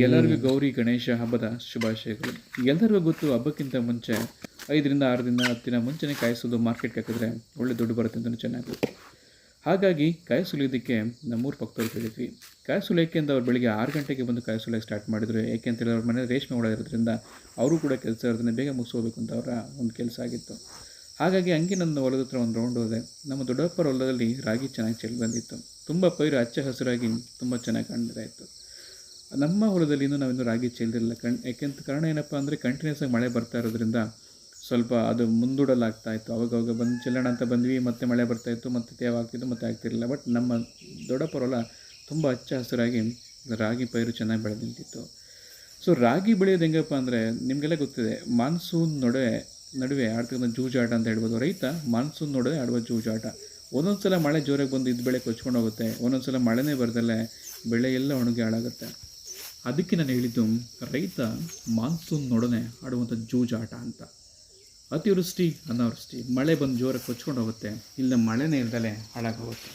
ಎಲ್ಲರಿಗೂ ಗೌರಿ ಗಣೇಶ ಹಬ್ಬದ ಶುಭಾಶಯಗಳು. ಎಲ್ಲರಿಗೂ ಗೊತ್ತು ಹಬ್ಬಕ್ಕಿಂತ ಮುಂಚೆ ಐದರಿಂದ ಆರು ದಿನ ಹತ್ತು ದಿನ ಮುಂಚೆನೇ ಕಾಯಿಸೋದು ಮಾರ್ಕೆಟ್ಗೆ ಹಾಕಿದ್ರೆ ಒಳ್ಳೆ ದುಡ್ಡು ಬರುತ್ತೆ ಅಂತಲೂ ಚೆನ್ನಾಗಿ. ಹಾಗಾಗಿ ಕಾಯಿ ಸುಲಿಯೋದಕ್ಕೆ ನಮ್ಮೂರು ಪಕ್ಕದವ್ರು ಕೇಳಿದ್ವಿ ಕಾಯಿ ಸುಲಿಯೋಕ್ಕೆ ಅಂತ ಅವ್ರು ಬೆಳಿಗ್ಗೆ ಆರು ಗಂಟೆಗೆ ಬಂದು ಕಾಯಿ ಸುಲಿಯೋಕ್ಕೆ ಸ್ಟಾರ್ಟ್ ಮಾಡಿದ್ರು. ಏಕೆ ಅಂತ ಹೇಳಿದ್ರೆ ಅವ್ರ ಮನೆ ರೇಷ್ಮೆ ಹುಳ ಇರೋದ್ರಿಂದ ಅವರು ಕೂಡ ಕೆಲಸ ಇರೋದನ್ನ ಬೇಗ ಮುಗಿಸೋಬೇಕು ಅಂತ ಅವರ ಒಂದು ಕೆಲಸ ಆಗಿತ್ತು. ಹಾಗಾಗಿ ಹಂಗೆ ನನ್ನ ಹೊಲದ ಹತ್ರ ಒಂದು ರೌಂಡ್ ಹೋದೆ. ನಮ್ಮ ದೊಡ್ಡಪ್ಪರ ಹೊಲದಲ್ಲಿ ರಾಗಿ ಚೆನ್ನಾಗಿ ಚೆಲ್ಲಿ ಬಂದಿತ್ತು. ತುಂಬ ಪೈರು ಹಚ್ಚ ಹಸಿರಾಗಿ ತುಂಬ ಚೆನ್ನಾಗಿ ಕಾಣ್ತಾ ಇತ್ತು. ನಮ್ಮ ಹೊಲದಲ್ಲಿ ಇನ್ನೂ ನಾವಿನ್ನೂ ರಾಗಿ ಚೆಲ್ಲಿರಲಿಲ್ಲ ಕಣ್ ಯಾಕೆಂತ ಕಾರಣ ಏನಪ್ಪ ಅಂದರೆ ಕಂಟಿನ್ಯೂಸ್ ಆಗಿ ಮಳೆ ಬರ್ತಾ ಇರೋದ್ರಿಂದ ಸ್ವಲ್ಪ ಅದು ಮುಂದೂಡಲಾಗ್ತಾ ಇತ್ತು. ಅವಾಗವಾಗ ಬಂದು ಚೆಲ್ಲೋಣ ಅಂತ ಬಂದ್ವಿ, ಮತ್ತೆ ಮಳೆ ಬರ್ತಾ ಇತ್ತು, ಮತ್ತೆ ತೇವ ಆಗ್ತಿತ್ತು, ಮತ್ತೆ ಆಗ್ತಿರಲಿಲ್ಲ. ಬಟ್ ನಮ್ಮ ದೊಡ್ಡಪ್ಪರ ಹೊಲ ತುಂಬ ಹಚ್ಚ ಹಸಿರಾಗಿ ರಾಗಿ ಪೈರು ಚೆನ್ನಾಗಿ ಬೆಳೆದು ನಿಂತಿತ್ತು ಸೊ ರಾಗಿ ಬೆಳೆಯೋದು ಹೆಂಗಪ್ಪ ಅಂದರೆ ನಿಮಗೆಲ್ಲ ಗೊತ್ತಿದೆ, ಮಾನ್ಸೂನ್ ನಡುವೆ ನಡುವೆ ಆಡ್ತಕ್ಕಂಥ ಜೂಜಾಟ ಅಂತ ಹೇಳ್ಬೋದು. ರೈತ ಮಾನ್ಸೂನ್ ನಡುವೆ ಆಡುವ ಜೂಜಾಟ. ಒಂದೊಂದು ಸಲ ಮಳೆ ಜೋರಾಗಿ ಬಂದು ಇದ್ದ ಬೆಳೆ ಕೊಚ್ಕೊಂಡು ಹೋಗುತ್ತೆ. ಒಂದೊಂದು ಸಲ ಮಳೆನೇ ಬರ್ದಲ್ಲೇ ಬೆಳೆ ಎಲ್ಲ ಒಣಗಿ ಹಾಳಾಗುತ್ತೆ. ಅದಕ್ಕೆ ನಾನು ಹೇಳಿದ್ದು, ರೈತ ಮಾನ್ಸೂನ್ ನೊಡನೆ ಆಡುವಂಥ ಜೂಜಾಟ ಅಂತ. ಅತಿವೃಷ್ಟಿ ಅನಾವೃಷ್ಟಿ, ಮಳೆ ಬಂದು ಜೋರಕ್ಕೆ ಕೊಚ್ಕೊಂಡು ಹೋಗುತ್ತೆ ಇಲ್ಲ ಮಳೆನೇ ಇಲ್ದಲೇ ಹಾಳಾಗೋಗುತ್ತೆ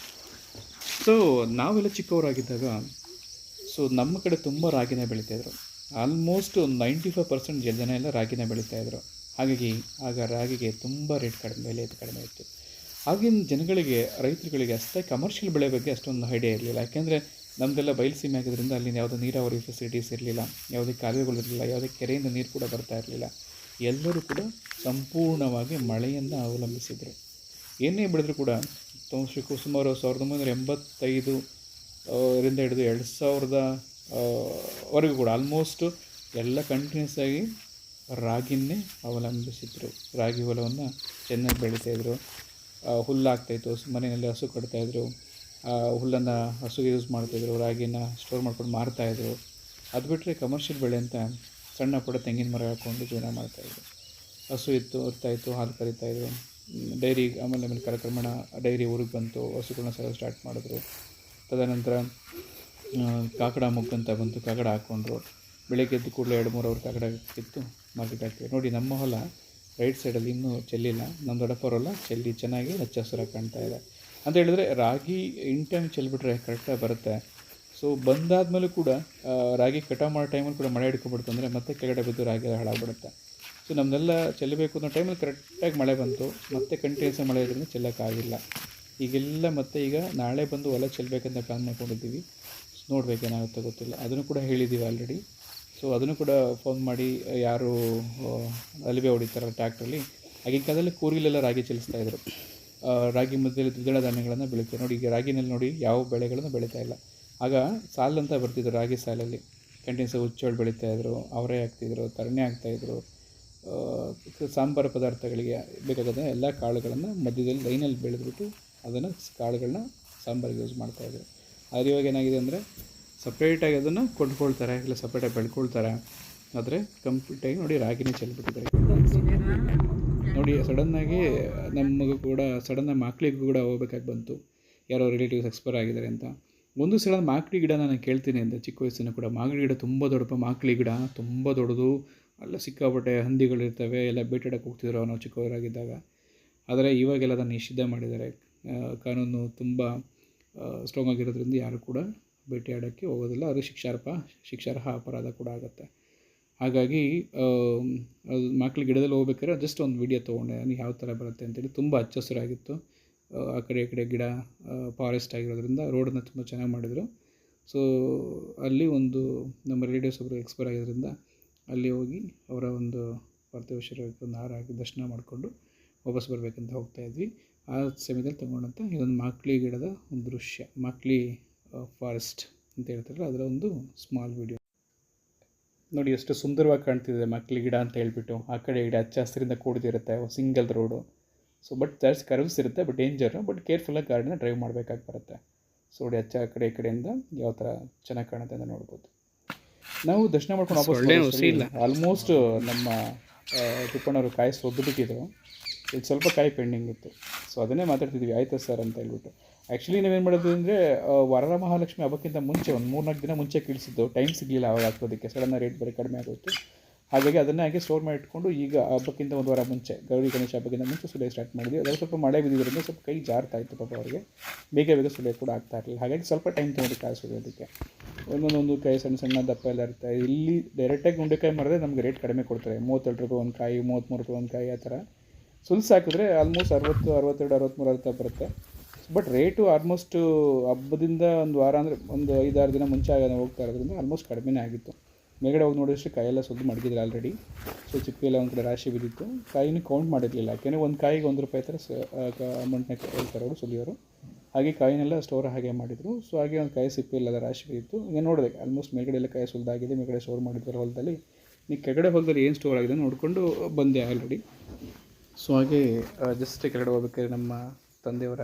ಸೊ ನಾವೆಲ್ಲ ಚಿಕ್ಕವರಾಗಿದ್ದಾಗ ಸೊ ನಮ್ಮ ಕಡೆ ತುಂಬ ರಾಗಿನೇ ಬೆಳೀತಾಯಿದ್ರು ಆಲ್ಮೋಸ್ಟ್ ಒಂದು ನೈಂಟಿ ಫೈವ್ ಪರ್ಸೆಂಟ್ ಜನ ಎಲ್ಲ ರಾಗಿನೇ ಬೆಳೀತಾಯಿದ್ರು ಹಾಗಾಗಿ, ಆಗ ರಾಗಿಗೆ ತುಂಬ ರೇಟ್ ಕಡಿಮೆ, ಬೆಲೆ ಕಡಿಮೆ ಇತ್ತು. ಆಗಿನ ಜನಗಳಿಗೆ, ರೈತರುಗಳಿಗೆ ಅಷ್ಟೇ ಕಮರ್ಷಿಯಲ್ ಬೆಳೆ ಬಗ್ಗೆ ಅಷ್ಟೊಂದು ಐಡಿಯಾ ಇರಲಿಲ್ಲ. ಯಾಕೆಂದರೆ ನಮ್ಮದೆಲ್ಲ ಬಯಲುಸೀಮೆ ಆಗಿದ್ದರಿಂದ ಅಲ್ಲಿ ಯಾವುದೇ ನೀರಾವರಿ ಫೆಸಿಲಿಟೀಸ್ ಇರಲಿಲ್ಲ, ಯಾವುದೇ ಕಾಲುವೆಗಳು ಇರಲಿಲ್ಲ, ಯಾವುದೇ ಕೆರೆಯಿಂದ ನೀರು ಕೂಡ ಬರ್ತಾ ಇರಲಿಲ್ಲ. ಎಲ್ಲರೂ ಕೂಡ ಸಂಪೂರ್ಣವಾಗಿ ಮಳೆಯನ್ನು ಅವಲಂಬಿಸಿದರು. ಏನೇ ಬೆಳೆದರೂ ಕೂಡ ತು- ಶ್ರೀ- ಸುಮಾರು ಸಾವಿರದ ಒಂಬೈನೂರ ಎಂಬತ್ತೈದು ರಿಂದ ಹಿಡಿದು ಎರಡು ಸಾವಿರದ ವರೆಗೂ ಕೂಡ ಆಲ್ಮೋಸ್ಟ್ ಎಲ್ಲ ಕಂಟಿನ್ಯೂಸ್ ಆಗಿ ರಾಗಿನೇ ಅವಲಂಬಿಸಿದ್ರು. ರಾಗಿ ಹೊಲವನ್ನು ಚೆನ್ನಾಗಿ ಬೆಳೀತಾಯಿದ್ರು ಹುಲ್ಲಾಗ್ತಾಯಿತ್ತು ಮನೆಯಲ್ಲಿ ಹಸು ಕಟ್ತಾಯಿದ್ರು ಹುಲ್ಲನ್ನು ಹಸುಗೆ ಯೂಸ್ ಮಾಡ್ತಾಯಿದ್ರು ರಾಗಿನ ಸ್ಟೋರ್ ಮಾಡ್ಕೊಂಡು ಮಾರ್ತಾಯಿದ್ರು ಅದು ಬಿಟ್ಟರೆ ಕಮರ್ಷಿಯಲ್ ಬೆಳೆ ಅಂತ ಸಣ್ಣ ಪುಟ್ಟ ತೆಂಗಿನ ಮರ ಹಾಕ್ಕೊಂಡು ಜೀವನ ಮಾಡ್ತಾಯಿದ್ರು ಹಸು ಇತ್ತು ಇರ್ತಾಯಿತ್ತು ಹಾಲು ಕರಿತಾಯಿದ್ರು ಡೈರಿ, ಆಮೇಲೆ ಆಮೇಲೆ ಕಾರ್ಯಕ್ರಮಣ, ಡೈರಿ ಊರಿಗೆ ಬಂತು ಹಸುಗಳನ್ನ ಸರ ಸ್ಟಾರ್ಟ್ ಮಾಡಿದ್ರು. ತದನಂತರ ಕಾಕಡ ಮುಗ್ಗಂತ ಬಂತು, ಕಾಕಡ ಹಾಕ್ಕೊಂಡ್ರು ಬೆಳಗ್ಗೆ ಎದ್ದು ಕೂಡಲೇ ಎರಡು ಮೂರು ಅವ್ರ ಕಾಕಡ ಇತ್ತು ಮಾರ್ಕೆಟ್ ಹಾಕ್ತೀವಿ ನೋಡಿ, ನಮ್ಮ ಹೊಲ ರೈಟ್ ಸೈಡಲ್ಲಿ ಇನ್ನೂ ಚೆಲ್ಲಿಲ್ಲ. ನಮ್ಮ ದೊಡ್ಡಪ್ಪರ ಹೊಲ, ಚೆಲ್ಲಿ ಚೆನ್ನಾಗಿ ಹಚ್ಚ ಹಸಿರಾಗಿ ಕಾಣ್ತಾ ಇದೆ. ಅಂತ ಹೇಳಿದ್ರೆ ರಾಗಿ ಇನ್ ಟೈಮ್ ಚೆಲ್ಬಿಟ್ರೆ ಕರೆಕ್ಟಾಗಿ ಬರುತ್ತೆ. ಸೊ ಬಂದಾದಮೇಲೂ ಕೂಡ ರಾಗಿ ಕಟಾವು ಮಾಡೋ ಟೈಮಲ್ಲಿ ಕೂಡ ಮಳೆ ಹಿಡ್ಕೊಬಿಡ್ತು ಅಂದರೆ ಮತ್ತೆ ಕೆಳಗಡೆ ಬಿದ್ದು ರಾಗಿ ಹಾಳಾಗ್ಬಿಡುತ್ತೆ. ಸೊ ನಮ್ಮನ್ನೆಲ್ಲ ಚೆಲ್ಲಬೇಕು ಅನ್ನೋ ಟೈಮಲ್ಲಿ ಕರೆಕ್ಟಾಗಿ ಮಳೆ ಬಂತು. ಮತ್ತೆ ಕಂಟಿನ್ಯೂಸ್ ಮಳೆ ಇದ್ರಿಂದ ಚೆಲ್ಲೋಕ್ಕಾಗಿಲ್ಲ ಈಗೆಲ್ಲ ಮತ್ತೆ ಈಗ ನಾಳೆ ಬಂದು ಹೊಲ ಚೆಲ್ಲಬೇಕಂತ ಪ್ಲ್ಯಾನ್ ಮಾಡ್ಕೊಂಡಿದ್ದೀವಿ. ನೋಡ್ಬೇಕು ಏನಾಗುತ್ತೋ ಗೊತ್ತಿಲ್ಲ. ಅದನ್ನು ಕೂಡ ಹೇಳಿದ್ದೀವಿ ಆಲ್ರೆಡಿ ಸೊ ಅದನ್ನು ಕೂಡ ಫೋನ್ ಮಾಡಿ ಯಾರು ಅಲಿವೆ ಹೊಡಿತಾರಲ್ಲ ಟ್ಯಾಕ್ಟ್ರಲ್ಲಿ ಆಗಿನ ಕಾಲದಲ್ಲಿ ಕೂರಿಲೆಲ್ಲ ರಾಗಿ ಚೆಲ್ಲಿಸ್ತಾ ಇದ್ರು. ಆ, ರಾಗಿ ಮಧ್ಯದಲ್ಲಿ ದ್ವಿದಳ ಧಾನ್ಯಗಳನ್ನು ಬೆಳೀತಾರೆ ನೋಡಿ, ಈಗ ರಾಗಿನಲ್ಲಿ ನೋಡಿ ಯಾವ ಬೆಳೆಗಳನ್ನು ಬೆಳೀತಾ ಇಲ್ಲ. ಆಗ ಸಾಲಂತ ಬರ್ತಿದ್ರು ರಾಗಿ ಸಾಲಲ್ಲಿ. ಕಂಟಿನ್ಯೂಸ್ ಹುಚ್ಚೋಳು ಬೆಳೀತಾಯಿದ್ರು ಅವರೇ ಹಾಕ್ತಿದ್ರು ತರಣೆ ಹಾಕ್ತಾಯಿದ್ರು ಸಾಂಬಾರು ಪದಾರ್ಥಗಳಿಗೆ ಬೇಕಾದ ಎಲ್ಲ ಕಾಳುಗಳನ್ನು ಮಧ್ಯದಲ್ಲಿ ಲೈನಲ್ಲಿ ಬೆಳೆದ್ಬಿಟ್ಟು ಅದನ್ನು ಕಾಳುಗಳನ್ನ ಸಾಂಬಾರಿಗೆ ಯೂಸ್ ಮಾಡ್ತಾಯಿದ್ರು ಆದರೆ ಇವಾಗ ಏನಾಗಿದೆ ಅಂದರೆ ಸಪ್ರೇಟಾಗಿ ಅದನ್ನು ಕೊಂಡ್ಕೊಳ್ತಾರೆ, ಇಲ್ಲ ಸಪ್ರೇಟಾಗಿ ಬೆಳ್ಕೊಳ್ತಾರೆ. ಆದರೆ ಕಂಪ್ಲೀಟಾಗಿ ನೋಡಿ ರಾಗಿನೇ ಚೆಲ್ಬಿಟ್ಟಿದ್ದಾರೆ. ನೋಡಿ ಸಡನ್ನಾಗಿ ನಮಗೂ ಕೂಡ ಸಡನ್ನಾಗಿ ಮಾಕ್ಳಿಗೂ ಕೂಡ ಹೋಗ್ಬೇಕಾಗಿ ಬಂತು. ಯಾರೋ ರಿಲೇಟಿವ್ಸ್ ಎಕ್ಸ್ಪೈರ್ ಆಗಿದ್ದಾರೆ ಅಂತ. ಒಂದು ಸಲ ಮಾಕ್ಳಿ ಗಿಡ ನಾನು ಕೇಳ್ತೀನಿ ಅಂತ ಚಿಕ್ಕ ವಯಸ್ಸಿನ ಕೂಡ. ಮಾಗಡಿ ಗಿಡ ತುಂಬ ದೊಡ್ಡಪ್ಪ, ಮಾಕ್ಳಿ ಗಿಡ ತುಂಬ ದೊಡ್ಡದು. ಅಲ್ಲ, ಸಿಕ್ಕಾಪಟ್ಟೆ ಹಂದಿಗಳಿರ್ತವೆ ಎಲ್ಲ ಬೇಟಾಡಕ್ಕೆ ಹೋಗ್ತಿದ್ರು ನಾವು ಚಿಕ್ಕವರಾಗಿದ್ದಾಗ ಆದರೆ ಇವಾಗೆಲ್ಲ ಅದನ್ನು ನಿಷಿದ್ಧ ಮಾಡಿದ್ದಾರೆ. ಕಾನೂನು ತುಂಬ ಸ್ಟ್ರಾಂಗ್ ಆಗಿರೋದ್ರಿಂದ ಯಾರು ಕೂಡ ಭೇಟಿಯಾಡೋಕ್ಕೆ ಹೋಗೋದಿಲ್ಲ. ಅದು ಶಿಕ್ಷಾರ್ಹ ಶಿಕ್ಷಾರ್ಹ ಅಪರಾಧ ಕೂಡ ಆಗುತ್ತೆ. ಹಾಗಾಗಿ ಮಕ್ಳು ಗಿಡದಲ್ಲಿ ಹೋಗ್ಬೇಕಾದ್ರೆ ಜಸ್ಟ್ ಒಂದು ವಿಡಿಯೋ ತೊಗೊಂಡೆ. ನನಗೆ ಯಾವ ಥರ ಬರುತ್ತೆ ಅಂತೇಳಿ ತುಂಬ ಹಚ್ಚ ಹಸಿರಾಗಿತ್ತು ಆ, ಕಡೆ ಈ ಕಡೆ ಗಿಡ ಫಾರೆಸ್ಟ್ ಆಗಿರೋದ್ರಿಂದ ರೋಡನ್ನು ತುಂಬ ಚೆನ್ನಾಗಿ ಮಾಡಿದರು. ಸೊ ಅಲ್ಲಿ ಒಂದು ನಮ್ಮ ರಿಲೇಟಿವ್ಸ್ ಒಬ್ಬರು ಎಕ್ಸ್ಪೈರ್ ಆಗಿರೋದ್ರಿಂದ ಅಲ್ಲಿ ಹೋಗಿ ಅವರ ಒಂದು ಪಾರ್ಥಿವ ಶರೀರಕ್ಕೆ ಒಂದು ಹಾರ ಹಾಕಿ ದರ್ಶನ ಮಾಡಿಕೊಂಡು ವಾಪಸ್ ಬರಬೇಕಂತ ಹೋಗ್ತಾ ಇದ್ವಿ. ಆ ಸಮಯದಲ್ಲಿ ತಗೊಂಡಂಥ ಇದೊಂದು ಮಾಕ್ಲಿ ಗಿಡದ ಒಂದು ದೃಶ್ಯ ಮಾಕ್ಲಿ ಫಾರೆಸ್ಟ್ ಅಂತ ಹೇಳ್ತಾರಲ್ಲ ಅದರ ಒಂದು ಸ್ಮಾಲ್ ವಿಡಿಯೋ ನೋಡಿ ಎಷ್ಟು ಸುಂದರವಾಗಿ ಕಾಣ್ತಿದೆ ಮಕ್ಕಳಿ ಗಿಡ ಅಂತ ಹೇಳ್ಬಿಟ್ಟು. ಆ ಕಡೆ ಗಿಡ ಹಚ್ಚ ಹಸಿರಿಂದ ಕೂಡಿದಿರುತ್ತೆ ಸಿಂಗಲ್ ರೋಡು ಸೊ ಬಟ್ ಜಾಸ್ತಿ ಕರ್ವ್ಸ್ ಇರುತ್ತೆ ಬಟ್ ಡೇಂಜರು ಬಟ್ ಕೇರ್ಫುಲ್ಲಾಗಿ ಗಾಡಿನ ಡ್ರೈವ್ ಮಾಡಬೇಕಾಗಿ ಬರುತ್ತೆ. ಸೊ ನೋಡಿ ಹಚ್ಚ ಆ ಕಡೆ ಈ ಕಡೆಯಿಂದ ಯಾವ ಥರ ಚೆನ್ನಾಗಿ ಕಾಣುತ್ತೆ ಅಂತ ನೋಡ್ಬೋದು. ನಾವು ದರ್ಶನ ಮಾಡ್ಕೊಂಡು ವಾಪಸ್ ಆಲ್ಮೋಸ್ಟ್ ನಮ್ಮ ತಿಪ್ಪಣ್ಣವರು ಕಾಯಿ ಸೊದ್ದು ಬಿಟ್ಟಿದ್ರು ಇದು ಸ್ವಲ್ಪ ಕಾಯಿ ಪೆಂಡಿಂಗ್ ಇತ್ತು. ಸೊ ಅದನ್ನೇ ಮಾತಾಡ್ತಿದ್ವಿ. ಆಯ್ತು ಸರ್ ಅಂತ ಹೇಳ್ಬಿಟ್ಟು. ಆ್ಯಕ್ಚುಲಿ ನಾವೇನು ಮಾಡೋದು ಅಂದರೆ ವರರ ಮಹಾಲಕ್ಷ್ಮಿ ಹಬ್ಬಕ್ಕಿಂತ ಮುಂಚೆ, ಒಂದು ಮೂರ್ನಾಲ್ಕು ದಿನ ಮುಂಚೆ ಕಳಿಸಿದ್ದು. ಟೈಮ್ ಸಿಗಲಿಲ್ಲ ಅವಾಗ ಹಾಕೋದಕ್ಕೆ ಸಡನ್ನ ರೇಟ್ ಬೇರೆ ಕಡಿಮೆ ಆಗೋಯ್ತು. ಹಾಗಾಗಿ ಅದನ್ನೇ ಹಾಗೆ ಸ್ಟೋರ್ ಮಾಡಿ ಇಟ್ಕೊಂಡು, ಈಗ ಹಬ್ಬಕ್ಕಿಂತ ಒಂದು ವಾರ ಮುಂಚೆ, ಗೌರಿ ಗಣೇಶ ಹಬ್ಬಕ್ಕಿಂತ ಮುಂಚೆ ಸುಲಿಯೋಕೆ ಸ್ಟಾರ್ಟ್ ಮಾಡಿದ್ವಿ. ಅದರಲ್ಲಿ ಸ್ವಲ್ಪ ಮಳೆ ಬಿದ್ದಿದ್ದರಿಂದ ಸ್ವಲ್ಪ ಕೈ ಜಾರ್ತಾ ಇತ್ತು ಪಾಪ ಅವರಿಗೆ. ಬೇಗ ಬೇಗ ಸುಲಿಯೋಕೆ ಕೂಡ ಆಗ್ತಾ ಇರಲಿಲ್ಲ. ಹಾಗಾಗಿ ಸ್ವಲ್ಪ ಟೈಮ್ ತೊಗೊಂಡು ಕಾಯಿ ಅದಕ್ಕೆ ಒಂದೊಂದೊಂದು ಕೈ ಸಣ್ಣ ಸಣ್ಣ ದಪ್ಪ ಎಲ್ಲ ಇರುತ್ತೆ. ಇಲ್ಲಿ ಡೈರೆಕ್ಟಾಗಿ ಗುಂಡೆಕಾಯಿ ಮಾಡಿದ್ರೆ ನಮಗೆ ರೇಟ್ ಕಡಿಮೆ ಕೊಡ್ತಾರೆ. ಮೂವತ್ತೆರಡು ರೂಪಾಯಿ ಒಂದು ಕಾಯಿ ಮೂವತ್ತ್ಮೂರು ರೂಪಾಯಿ ಒಂದು ಕಾಯಿ ಆ ಥರ. ಸುಲ್ಸ್ ಹಾಕಿದ್ರೆ ಆಲ್ಮೋಸ್ಟ್ ಅರವತ್ತು, ಅರವತ್ತೆರಡು ಅರವತ್ತ್ಮೂರು ಅರ್ಥ ಬರುತ್ತೆ. ಬಟ್ ರೇಟು ಆಲ್ಮೋಸ್ಟ್ ಹಬ್ಬದಿಂದ ಒಂದು ವಾರ ಅಂದರೆ ಒಂದು ಐದಾರು ದಿನ ಮುಂಚೆ ಆಗ ಹೋಗ್ತಾ ಇರೋದ್ರಿಂದ ಆಲ್ಮೋಸ್ಟ್ ಕಡಿಮೆನೇ ಆಗಿತ್ತು. ಮೇಲ್ಗಡೆ ಹೋಗಿ ನೋಡಿದಷ್ಟು ಕಾಯೆಲ್ಲ ಸುದ್ದು ಮಡಗಿದ್ರು ಆಲ್ರೆಡಿ ಸೊ ಚಿಪ್ಪಿ ಎಲ್ಲ ಒಂದು ಕಡೆ ರಾಶಿ ಬಿದ್ದಿತ್ತು. ಕಾಯಿನೂ ಕೌಂಟ್ ಮಾಡಿರಲಿಲ್ಲ ಯಾಕೆಂದರೆ ಒಂದು ಕಾಯಿಗೆ ಒಂದು ರೂಪಾಯಿ ಥರ ಸ ಅಮೌಂಟ್ನ ಹೇಳ್ತಾರೆ ಅವರು ಸುಲಿಯೋರು ಹಾಗೆ ಕಾಯಿನೆಲ್ಲ ಸ್ಟೋರ್ ಹಾಗೆ ಮಾಡಿದರು. ಸೊ ಹಾಗೆ ಒಂದು ಕಾಯಿ ಸಿಪ್ಪೆ ಅದರ ರಾಶಿ ಬಿದ್ದಿತ್ತು. ಈಗ ನೋಡಿದೆ ಆಲ್ಮೋಸ್ಟ್ ಮೇಲ್ಗಡೆ ಎಲ್ಲ ಕಾಯಿ ಸುಲಿದಾಗಿದೆ, ಮೇಲ್ಗಡೆ ಸ್ಟೋರ್ ಮಾಡಿದ್ರು ಹೊಲದಲ್ಲಿ. ನೀವು ಕೆಳಗಡೆ ಹೊಲದಲ್ಲಿ ಏನು ಸ್ಟೋರ್ ಆಗಿದೆ ನೋಡಿಕೊಂಡು ಬಂದೆ ಆಲ್ರೆಡಿ ಸೊ ಹಾಗೆ ಜಸ್ಟ್ ಕೆಳಗಡೆ ಹೋಗ್ಬೇಕಾದ್ರೆ ನಮ್ಮ ತಂದೆಯವರ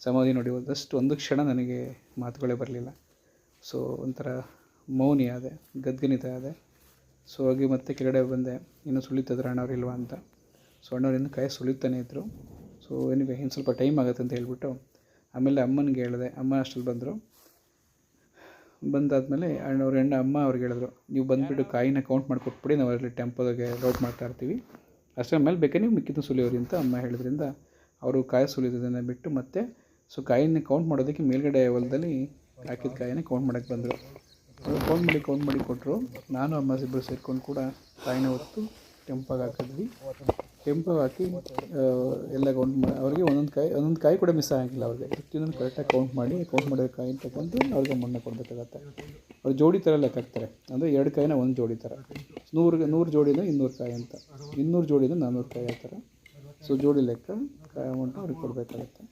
ಸಮಾಧಿ ನೋಡಿ ಹೋದಷ್ಟು ಒಂದು ಕ್ಷಣ ನನಗೆ ಮಾತುಗಳೇ ಬರಲಿಲ್ಲ. ಸೊ ಒಂಥರ ಮೌನಿ ಆದೆ ಗದ್ಗನಿತ ಆದೆ. ಸೊ ಹಾಗೆ ಮತ್ತೆ ಕೆಳಗಡೆ ಬಂದೆ ಇನ್ನೂ ಸುಳಿತದ್ರೆ ಅಣ್ಣವ್ರು ಇಲ್ವಾ ಅಂತ. ಸೊ ಅಣ್ಣವ್ರು ಕೈ ಕಾಯಿ ಸುಳಿತಾನೆ ಇದ್ದರು ಸೊ ಏನಿವೆ ಇನ್ನು ಸ್ವಲ್ಪ ಟೈಮ್ ಆಗುತ್ತೆ ಅಂತ ಹೇಳ್ಬಿಟ್ಟು ಆಮೇಲೆ ಅಮ್ಮನಿಗೆ ಹೇಳಿದೆ ಅಮ್ಮ ಅಷ್ಟಲ್ಲಿ ಬಂದರು. ಬಂದಾದಮೇಲೆ ಅಣ್ಣವ್ರ ಹೆಣ್ಣ ಅಮ್ಮ ಅವ್ರಿಗೆ ಹೇಳಿದ್ರು ನೀವು ಬಂದುಬಿಟ್ಟು ಕಾಯಿನ ಕೌಂಟ್ ಮಾಡಿ ಕೊಟ್ಬಿಡಿ ನಾವು ಅಲ್ಲಿ ಟೆಂಪೋದಾಗೆ ಲೋಡ್ ಮಾಡ್ತಾ ಇರ್ತೀವಿ. ಅಷ್ಟರ ಮೇಲೆ ಬೇಕಾದ್ರೆ ನೀವು ಮಿಕ್ಕಿದ್ದು ಸುಲಿಯೋರಿ ಅಂತ ಅಮ್ಮ ಹೇಳಿದ್ರಿಂದ ಅವರು ಕಾಯಿ ಸುಲಿಯೋದನ್ನು ಬಿಟ್ಟು ಮತ್ತೆ ಸೊ ಕಾಯಿನ ಕೌಂಟ್ ಮಾಡೋದಕ್ಕೆ ಮೇಲ್ಗಡೆ ಹೊಲದಲ್ಲಿ ಹಾಕಿದ ಕಾಯಿನ ಕೌಂಟ್ ಮಾಡೋಕ್ಕೆ ಬಂದರು. ಅವರು ಕೌಂಟ್ ಮಾಡಿ ಕೌಂಟ್ ಮಾಡಿ ಕೊಟ್ಟರು ನಾನು, ಅಮ್ಮ ಇಬ್ಬರು ಸೇರ್ಕೊಂಡು ಕೂಡ ಕಾಯಿನ ಹೊತ್ತು ಟೆಂಪಾಗಿ ಹಾಕಿದ್ವಿ. ಟೆಂಪಾಗಿ ಹಾಕಿ ಎಲ್ಲ ಕೌಂಟ್ ಮಾಡಿ ಅವ್ರಿಗೆ ಒಂದೊಂದು ಕಾಯಿ ಒಂದೊಂದು ಕಾಯಿ ಕೂಡ ಮಿಸ್ ಆಗಿಲ್ಲ ಅವ್ರಿಗೆ. ಪ್ರತಿಯೊಂದನ್ನು ಕರೆಕ್ಟಾಗಿ ಕೌಂಟ್ ಮಾಡಿ ಕೌಂಟ್ ಮಾಡಿರೋ ಕಾಯಿನ ತಗೊಂಡು ಅವ್ರಿಗೆ ಮಣ್ಣು ಕೊಡಬೇಕಾಗತ್ತೆ. ಅವ್ರು ಜೋಡಿ ಥರ ಲೆಕ್ಕ ಹಾಕ್ತಾರೆ. ಅಂದರೆ ಎರಡು ಕಾಯಿನ ಒಂದು ಜೋಡಿ ಥರ ನೂರು ನೂರು ಜೋಡಿನ ಇನ್ನೂರು ಕಾಯಿ ಅಂತ. ಇನ್ನೂರು ಜೋಡಿನ ನಾನ್ನೂರು ಕಾಯಿ ಆ ಥರ ಸೊ ಜೋಡಿ ಲೆಕ್ಕ, ಕಾಯಿ ಅಮೌಂಟ್ ಅವ್ರಿಗೆ ಕೊಡಬೇಕಾಗತ್ತೆ.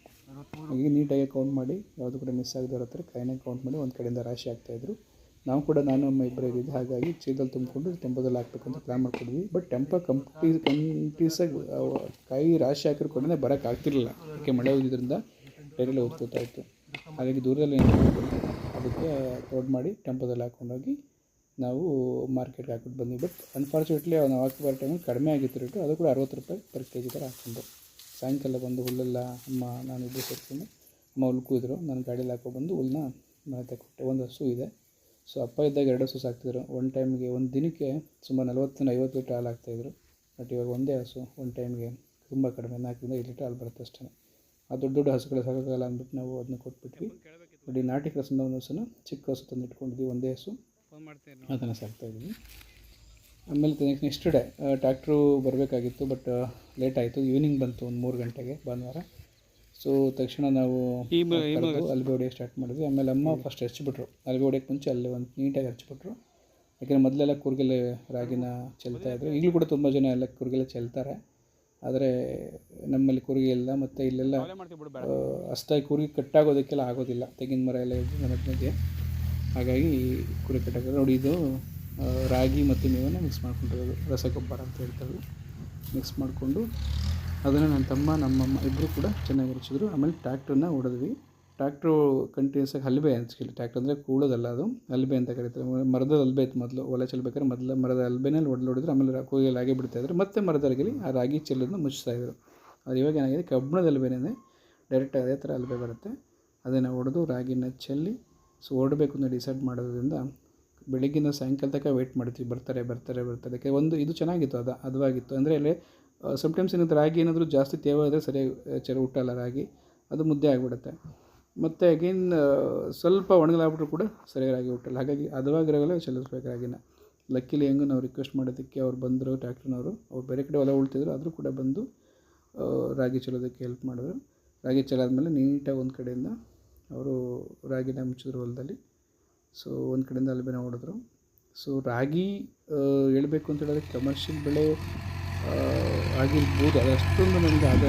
ಹಾಗೆ ನೀಟಾಗಿ ಕೌಂಟ್ ಮಾಡಿ, ಯಾವುದು ಕೂಡ ಮಿಸ್ ಆಗದೆ ಇರೋ ಥರ ಕಾಯಿನ ಕೌಂಟ್ ಮಾಡಿ ಒಂದು ಕಡೆಯಿಂದ ರಾಶಿ ಆಗ್ತಾಯಿದ್ರು ನಾವು ಕೂಡ ನಾನು ಅಮ್ಮ ಇಬ್ಬರೇ ಇದ್ದಿದ್ದು ಹಾಗಾಗಿ ಚೀಲದಲ್ಲಿ ತುಂಬಿಕೊಂಡು ಟೆಂಪೋದಲ್ಲಿ ಹಾಕ್ಬೇಕು ಅಂತ ಪ್ಲ್ಯಾನ್ ಮಾಡ್ಕೊಂಡಿದ್ವಿ ಬಟ್ ಟೆಂಪೋ ಕಂಪ್ಲೀ ಕಂಪ್ಲೀಸಾಗಿ ಕಾಯಿ ರಾಶಿ ಹಾಕಿರೋ ಕಡೆನೇ ಬರೋಕ್ಕೆ ಆಗ್ತಿರಲಿಲ್ಲ. ಯಾಕೆ ಮಳೆ ಹೋಗಿದ್ದರಿಂದ ಟೈರಲ್ಲಿ ಹೋಗ್ತಾ ಇತ್ತು. ಹಾಗಾಗಿ ದೂರದಲ್ಲಿ ಏನು ಅದಕ್ಕೆ ಲೋಡ್ ಮಾಡಿ ಟೆಂಪೋದಲ್ಲಿ ಹಾಕ್ಕೊಂಡೋಗಿ ನಾವು ಮಾರ್ಕೆಟ್ಗೆ ಹಾಕ್ಬಿಟ್ಟು ಬಂದ್ವಿ. ಬಟ್ ಅನ್ಫಾರ್ಚುನೇಟ್ಲಿ ನಾವು ಹಾಕಿ ಬರೋ ಟೈಮಲ್ಲಿ ಕಡಿಮೆ ಆಗಿತ್ತು ರೇಟು ಅದು ಕೂಡ ಅರವತ್ತು ರೂಪಾಯಿ ಪರ್ ಕೆ ಜಿ ಥರ ಹಾಕ್ಕೊಂಡು. ಸಾಯಂಕಾಲ ಬಂದು ಹುಲ್ಲೆಲ್ಲ ಅಮ್ಮ ನಾನು ಇಬ್ಬರು ಸೇರ್ಕೊಂಡು ಅಮ್ಮ ಹುಲ್ಕು ಕೂಯಿದ್ರು ನಾನು ಗಾಡೀಲಿ ಹಾಕೊಬಂದು ಹುಲ್ಲನ್ನ ಮನೆ ಕೊಟ್ಟೆ. ಒಂದು ಹಸು ಇದೆ. ಸೊ ಅಪ್ಪ ಇದ್ದಾಗ ಎರಡು ಹಸು ಸಾಕ್ತಿದ್ರು. ಒಂದು ಟೈಮ್ಗೆ ಒಂದು ದಿನಕ್ಕೆ ಸುಮಾರು ನಲ್ವತ್ತರಿಂದ ಐವತ್ತು ಲೀಟ್ರ್ ಹಾಲು ಹಾಕ್ತಾಯಿದ್ರು ಬಟ್ ಇವಾಗ ಒಂದೇ ಹಸು ಒಂದು ಟೈಮ್ಗೆ ತುಂಬ ಕಡಿಮೆ. ನಾಲ್ಕರಿಂದ ಐದು ಲೀಟ್ರ್ ಹಾಲು ಬರುತ್ತೆ ಅಷ್ಟೇ ಆ ದೊಡ್ಡ ದೊಡ್ಡ ಹಸುಗಳು ಸಾಕಾಗಲ್ಲ ಅಂದ್ಬಿಟ್ಟು ನಾವು ಅದನ್ನ ಕೊಟ್ಬಿಟ್ವಿ. ಬಟ್ ಈ ನಾಟಿ ಕ್ರಸಂದ ಒಂದು ಹಸುನ ಚಿಕ್ಕ ಹಸು ತಂದು ಇಟ್ಕೊಂಡಿದ್ವಿ ಒಂದೇ ಹಸು. ಅದನ್ನು ಸಾಕ್ತಾಯಿದ್ವಿ ಆಮೇಲೆ ನೆಕ್ಸ್ಟ್ ನೆಕ್ಸ್ಟ್ ಡೇ ಟ್ಯಾಕ್ಟ್ರು ಬರಬೇಕಾಗಿತ್ತು ಬಟ್ ಲೇಟ್ ಆಯಿತು. ಈವ್ನಿಂಗ್ ಬಂತು ಒಂದು ಮೂರು ಗಂಟೆಗೆ ಭಾನುವಾರ. ಸೊ ತಕ್ಷಣ ನಾವು ಅಲ್ಲಿಗೆ ಅಲ್ಬೆ ಹೊಡಿಯೋಕೆ ಸ್ಟಾರ್ಟ್ ಮಾಡಿದ್ವಿ. ಆಮೇಲೆ ಅಮ್ಮ ಫಸ್ಟ್ ಹಚ್ಚಿಬಿಟ್ರು ಅಲ್ಬೆ ಹೊಡೆಯೋಕ್ಕೆ ಮುಂಚೆ ಅಲ್ಲೇ ಒಂದು ನೀಟಾಗಿ ಹಚ್ಚಿಬಿಟ್ರು ಯಾಕೆಂದರೆ ಮೊದಲೆಲ್ಲ ಕೂರ್ಗೆಲೆ ರಾಗಿನ ಚೆಲ್ತಾ ಇದ್ರು. ಈಗಲೂ ಕೂಡ ತುಂಬ ಜನ ಎಲ್ಲ ಕೂರ್ಗೆಲೆ ಚೆಲ್ತಾರೆ. ಆದರೆ ನಮ್ಮಲ್ಲಿ ಕೂರಿಗೆ ಇಲ್ಲ ಮತ್ತು ಇಲ್ಲೆಲ್ಲ ಅಷ್ಟಾಗಿ ಕೂರಿಗೆ ಕಟ್ಟಾಗೋದಕ್ಕೆಲ್ಲ ಆಗೋದಿಲ್ಲ. ತೆಂಗಿನ ಮರ ಎಲ್ಲ ಇದ್ದು ಮನೆ ಮಧ್ಯೆ ಹಾಗಾಗಿ ಕುರಿ ಕಟ್ಟಾಗ ನೋಡಿ ಇದು ರಾಗಿ ಮತ್ತು ಮೇವನ್ನು ಮಿಕ್ಸ್ ಮಾಡ್ಕೊಂಡಿರೋದು, ರಸಗೊಬ್ಬರ ಅಂತ ಹೇಳ್ತಾರೆ. ಮಿಕ್ಸ್ ಮಾಡಿಕೊಂಡು ಅದನ್ನು ನನ್ನ ತಮ್ಮ ನಮ್ಮಮ್ಮ ಇಬ್ಬರು ಕೂಡ ಚೆನ್ನಾಗಿ ಹಚ್ಚಿದ್ರು ಆಮೇಲೆ ಟ್ಯಾಕ್ಟ್ರನ್ನ ಹೊಡೆದ್ವಿ. ಟ್ಯಾಕ್ಟ್ರು ಕಂಟಿನ್ಯೂಸಾಗಿ ಹಲ್ಬೆ ಹಂಚ್ಕಿಲ್ಲ ಟ್ಯಾಕ್ಟ್ರ್ ಅಂದರೆ ಕೂಡೋದಲ್ಲ ಅದು. ಹಲ್ಬೆ ಅಂತ ಕರೀತಾರೆ. ಮರದ ಹಲ್ಬೆ ಇತ್ತು ಮೊದಲು. ಒಲೆ ಚೆಲ್ಲಬೇಕಾದ್ರೆ ಮೊದಲು ಮರದ ಹಲ್ಬೆನಲ್ಲಿ ಹೊಡೆದು ಹೊಡೆದ್ರೆ ಆಮೇಲೆ ಕೂಗಿಯಲ್ಲಿ ಹಾಗೆ ಬಿಡ್ತಾಯಿದ್ರು ಮತ್ತೆ ಮರದ ಆ ರಾಗಿ ಚೆಲ್ಲೋದನ್ನ ಮುಚ್ಚಿಸ್ತಾ ಇದ್ರು. ಅದು ಇವಾಗ ಏನಾಗಿದೆ? ಕಬ್ಬಣದ ಹಲ್ಬೆನೇ ಡೈರೆಕ್ಟ್ ಅದೇ ಥರ ಹಲ್ಬೆ ಬರುತ್ತೆ. ಅದನ್ನು ಹೊಡೆದು ರಾಗಿನ ಚೆಲ್ಲಿ, ಸೊ ಹೊರಡಬೇಕು ಅಂತ ಡಿಸೈಡ್ ಮಾಡೋದ್ರಿಂದ ಬೆಳಿಗ್ಗಿಂದ ಸಾಯಂಕಾಲ ತನಕ ವೆಯ್ಟ್ ಮಾಡ್ತೀವಿ. ಬರ್ತಾರೆ ಬರ್ತಾರೆ ಬರ್ತಾರೆ. ಯಾಕೆ ಒಂದು ಇದು ಚೆನ್ನಾಗಿತ್ತು, ಅದು, ಅದವಾಗಿತ್ತು. ಅಂದರೆ ಅಲ್ಲಿ ಸಮ್ಟೈಮ್ಸ್ ಏನಾದರೂ ರಾಗಿ ಏನಾದರೂ ಜಾಸ್ತಿ ತೇವ ಆದರೆ ಸರಿಯಾಗಿ ಚೆರ ಹುಟ್ಟಲ್ಲ ರಾಗಿ. ಅದು ಮುದ್ದೆ ಆಗಿಬಿಡುತ್ತೆ. ಮತ್ತು ಅಗೇನ್ ಸ್ವಲ್ಪ ಒಣಗಲಾಗ್ಬಿಟ್ರು ಕೂಡ ಸರಿಯಾಗಿ ರಾಗಿ ಹುಟ್ಟಲ್ಲ ಹಾಗಾಗಿ ಅದವಾಗಿರೋಲ್ಲ ಚೆಲ್ಲಿಸ್ಬೇಕು ರಾಗಿನ. ಲಕ್ಕಿಲಿ ಹೆಂಗೂ ನಾವು ರಿಕ್ವೆಸ್ಟ್ ಮಾಡೋದಕ್ಕೆ ಅವ್ರು ಬಂದರು ಟ್ಯಾಕ್ಟ್ರಿನವರು ಅವ್ರು ಬೇರೆ ಕಡೆ ಹೊಲ ಉಳ್ತಿದ್ರು, ಆದರೂ ಕೂಡ ಬಂದು ರಾಗಿ ಚೆಲ್ಲೋದಕ್ಕೆ ಹೆಲ್ಪ್ ಮಾಡಿದ್ರು. ರಾಗಿ ಚೆಲ್ಲಾದ್ಮೇಲೆ ನೀಟಾಗಿ ಒಂದು ಕಡೆಯಿಂದ ಅವರು ರಾಗಿನ ಮುಚ್ಚಿದ್ರು ಹೊಲದಲ್ಲಿ. ಸೊ ಒಂದು ಕಡೆಯಿಂದ ಅಲ್ಬೇನ ಹೊಡೆದ್ರು ಸೊ ರಾಗಿ ಹೇಳಬೇಕು ಅಂತ ಹೇಳಿದ್ರೆ ಕಮರ್ಷಿಯಲ್ ಬೆಳೆ ಆಗಿರ್ಬೋದು. ಅದು ಅಷ್ಟೊಂದು ನನಗೆ ಅದ